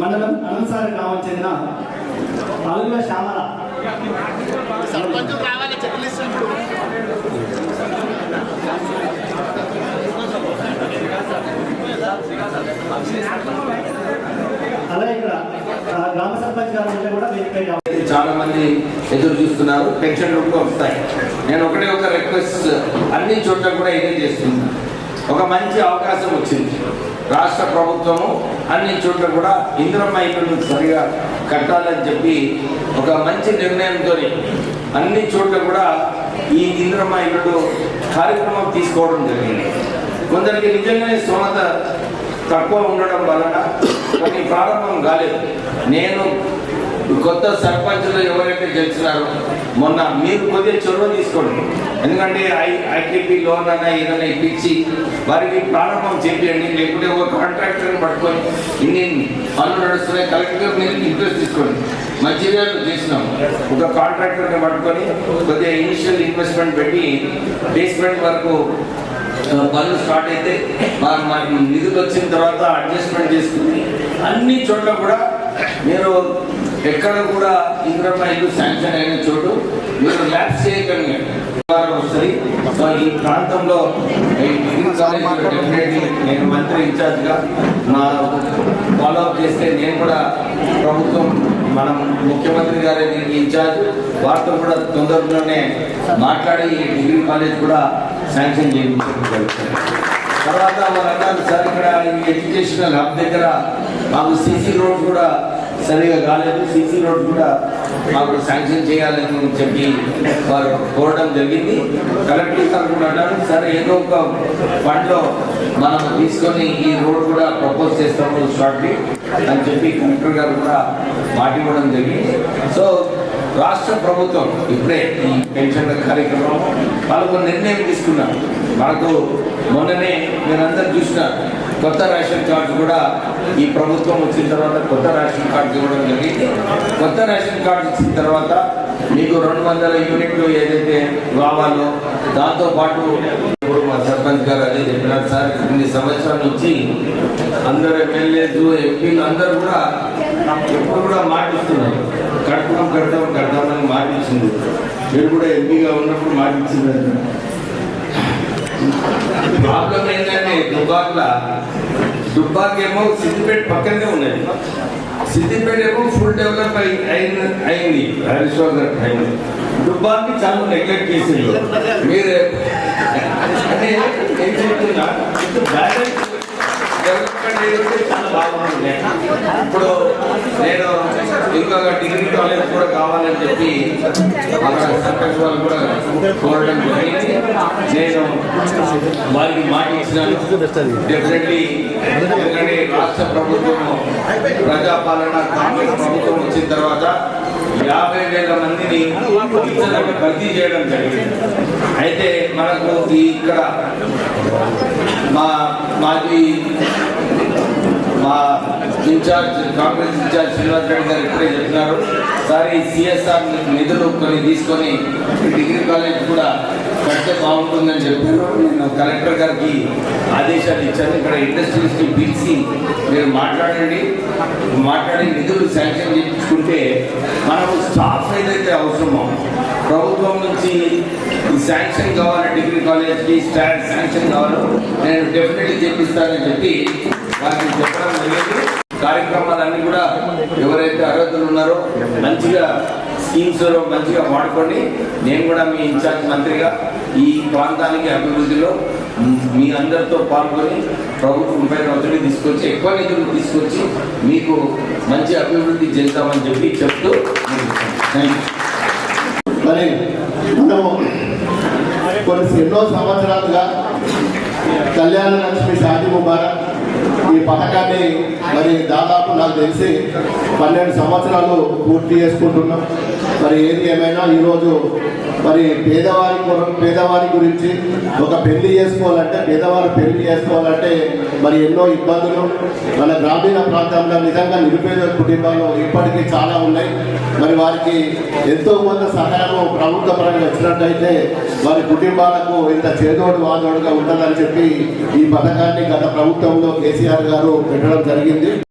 మండలం అనంతసారి గ్రామం చెందిన అల్లుల శ్యామల. ఇక్కడ గ్రామ సర్పంచ్ గారు కూడా చాలా మంది ఎదురు చూస్తున్నారు. పెన్షన్లు కూడా వస్తాయి. నేను ఒకటే ఒక రిక్వెస్ట్ అన్ని చోట్ల కూడా ఇదే చేస్తున్నాను ఒక మంచి అవకాశం వచ్చింది. రాష్ట్ర ప్రభుత్వము అన్ని చోట్ల కూడా ఇంద్రమ్మ ఇల్లు సరిగా కట్టాలని చెప్పి ఒక మంచి నిర్ణయంతో అన్ని చోట్ల కూడా ఈ ఇంద్రమ్మ ఇల్లు కార్యక్రమం తీసుకోవడం జరిగింది. కొందరికి నిజంగానే స్తోమత తక్కువ ఉండడం వలన కొన్ని ప్రారంభం కాలేదు. నేను కొత్త సర్పంచ్లో ఎవరైతే గెలిచినారో మొన్న మీరు కొద్దిగా చొరవ తీసుకోండి. ఎందుకంటే ఐ ఐటీపీ లోన్ అన్న ఏదైనా ఇప్పించి వారికి ప్రారంభం చేయండి లేకుంటే ఒక కాంట్రాక్టర్ని పట్టుకొని ఇన్ని పనులు నడుస్తున్నాయి కలెక్టర్ మీరు ఇంట్రెస్ట్ తీసుకోండి. మంచిర్యాలు చేసినాం. ఒక కాంట్రాక్టర్ని పట్టుకొని కొద్దిగా ఇనిషియల్ ఇన్వెస్ట్మెంట్ పెట్టి బేస్మెంట్ వరకు పనులు స్టార్ట్ అయితే మా- మాకు నిధులు వచ్చిన తర్వాత అడ్జస్ట్మెంట్ చేసుకుని అన్ని చోట్ల కూడా మీరు ఎక్కడ కూడా ఇంద్రమ్మ ఇల్లు శాంక్షన్ అయిన చోటు మీరు ల్యాబ్స్ చేయకండి. వస్తుంది. సో ఈ ప్రాంతంలో ఈ డిగ్రీ డెఫినెట్లీ నేను మంత్రి ఇన్ఛార్జ్గా నా ఫాలోఅప్ చేస్తే నేను కూడా ప్రభుత్వం మనం ముఖ్యమంత్రి గారే దీనికి ఇన్ఛార్జ్. వారితో కూడా తొందరలోనే మాట్లాడి ఈ డిగ్రీ కాలేజ్ కూడా శాంక్షన్ చేయించడం జరుగుతుంది. తర్వాత వాళ్ళందరూ సార్ ఇక్కడ ఈ ఎడ్యుకేషనల్ హబ్ దగ్గర మాకు సీసీ రోడ్ కూడా సరిగా కాలేదు. సీసీ రోడ్ కూడా మాకు శాంక్షన్ చేయాలని చెప్పి వారు కోరడం జరిగింది. కలెక్టర్ సార్ కూడా అన్నారు సరే ఏదో ఒక ఫండ్లో మనం తీసుకొని ఈ రోడ్ కూడా ప్రపోజ్ చేస్తాము షార్ట్లీ అని చెప్పి కలెక్టర్ గారు కూడా మాట ఇవ్వడం జరిగింది. సో రాష్ట్ర ప్రభుత్వం ఇప్పుడే ఈ పెన్షన్ల కార్యక్రమం వాళ్ళకు నిర్ణయం తీసుకున్నారు. మనకు మొన్ననే మీరందరూ చూసినారు కొత్త రేషన్ కార్డు కూడా ఈ ప్రభుత్వం వచ్చిన తర్వాత కొత్త రేషన్ కార్డు ఇవ్వడం జరిగింది. కొత్త రేషన్ కార్డు ఇచ్చిన తర్వాత మీకు రెండు వందల యూనిట్లు ఏదైతే రావాలో దాంతోపాటు మా సర్పంచ్ గారు అదే చెప్పినారు సార్. ఇన్ని సంవత్సరాల నుంచి అందరు ఎమ్మెల్యేలు ఎంపీలు అందరూ కూడా ఎప్పుడు కూడా మాటిస్తున్నారు. కడతాం కడతాం కడతామని మాటిచ్చింది. మీరు కూడా ఎంపీగా ఉన్నప్పుడు మాటిచ్చింది. ప్రాబ్లం ఏంటంటే దుబ్బాక్ల దుబ్బాక్ ఏమో సిద్దిపేట పక్కనే ఉన్నది. సిద్దిపేట ఏమో ఫుల్ డెవలప్ అయి అయింది అయింది. హరీశ్వర్ గారు అయింది. దుబ్బాకి చాలా నెగ్లెక్ట్ చేసింది మీరు అంటే ఏం చెప్తున్నా బ్యాలెన్స్ డెవలప్మెంట్ ఏదైతే చాలా బాగుంటుంది ఇప్పుడు నేను ఇంకొక డిగ్రీ కాలేజ్ కూడా కావాలని చెప్పి అక్కడ సర్పంచ్ వాళ్ళు కూడా కోరడం జరిగింది. నేను వారికి మాట ఇచ్చినాను. డెఫినెట్లీ ఎందుకంటే రాష్ట్ర ప్రభుత్వం ప్రజాపాలన కాంగ్రెస్ ప్రభుత్వం వచ్చిన తర్వాత యాభై వేల మందిని భర్తీ చేయడం జరిగింది. అయితే మనకు ఇక్కడ మా మాజీ మా ఇన్ఛార్జ్ కాంగ్రెస్ ఇన్ఛార్జ్ శ్రీనివాస్ రెడ్డి గారు ఇప్పుడే చెప్పినారు. సార్ ఈ సిఎస్ఆర్ నిధులు కొన్ని తీసుకొని డిగ్రీ కాలేజ్ కూడా కడితే బాగుంటుందని చెప్పారు. నేను కలెక్టర్ గారికి ఆదేశాలు ఇచ్చాను. ఇక్కడ ఇండస్ట్రీస్కి పిలిచి మీరు మాట్లాడండి. మాట్లాడి నిధులు శాంక్షన్ చేయించుకుంటే మనకు స్టాఫ్ ఏదైతే అవసరమో ప్రభుత్వం నుంచి ఈ శాంక్షన్ కావాలి డిగ్రీ కాలేజ్కి స్టాండ్ శాంక్షన్ కావాలో. నేను డెఫినెట్లీ చెప్పిస్తానని చెప్పి వారికి చెప్పడం జరిగింది. కార్యక్రమాలన్నీ కూడా ఎవరైతే అర్హతలు ఉన్నారో మంచిగా స్కీమ్స్ మంచిగా వాడుకోండి. నేను కూడా మీ ఇన్ఛార్జ్ మంత్రిగా ఈ ప్రాంతానికి అభివృద్ధిలో మీ అందరితో పాల్గొని ప్రభుత్వం పైన ఒత్తిడి తీసుకొచ్చి ఎక్కువ నిధులు తీసుకొచ్చి మీకు మంచి అభివృద్ధి చేద్దామని చెప్పి చెప్తూ థ్యాంక్ యూ మరి మనము కొన్ని ఎన్నో సంవత్సరాలుగా కళ్యాణ లక్ష్మి షాది ముబారక్ ఈ పథకాన్ని మరి దాదాపు నాకు తెలిసి పన్నెండు సంవత్సరాలు పూర్తి చేసుకుంటున్నాం. మరి ఏది ఏమైనా ఈరోజు మరి పేదవారి పేదవారి గురించి ఒక పెళ్ళి చేసుకోవాలంటే పేదవారు పెళ్ళి చేసుకోవాలంటే మరి ఎన్నో ఇబ్బందులు. మన గ్రామీణ ప్రాంతంలో నిజంగా నిరుపేద కుటుంబాలు ఇప్పటికీ చాలా ఉన్నాయి. మరి వారికి ఎంతో కొంత సహాయం ప్రభుత్వ పరంగా వచ్చినట్టయితే వారి కుటుంబాలకు ఇంత చేదోడు వాదోడుగా ఉంటుందని చెప్పి ఈ పథకాన్ని గత ప్రభుత్వంలో కేసీఆర్ గారు పెట్టడం జరిగింది.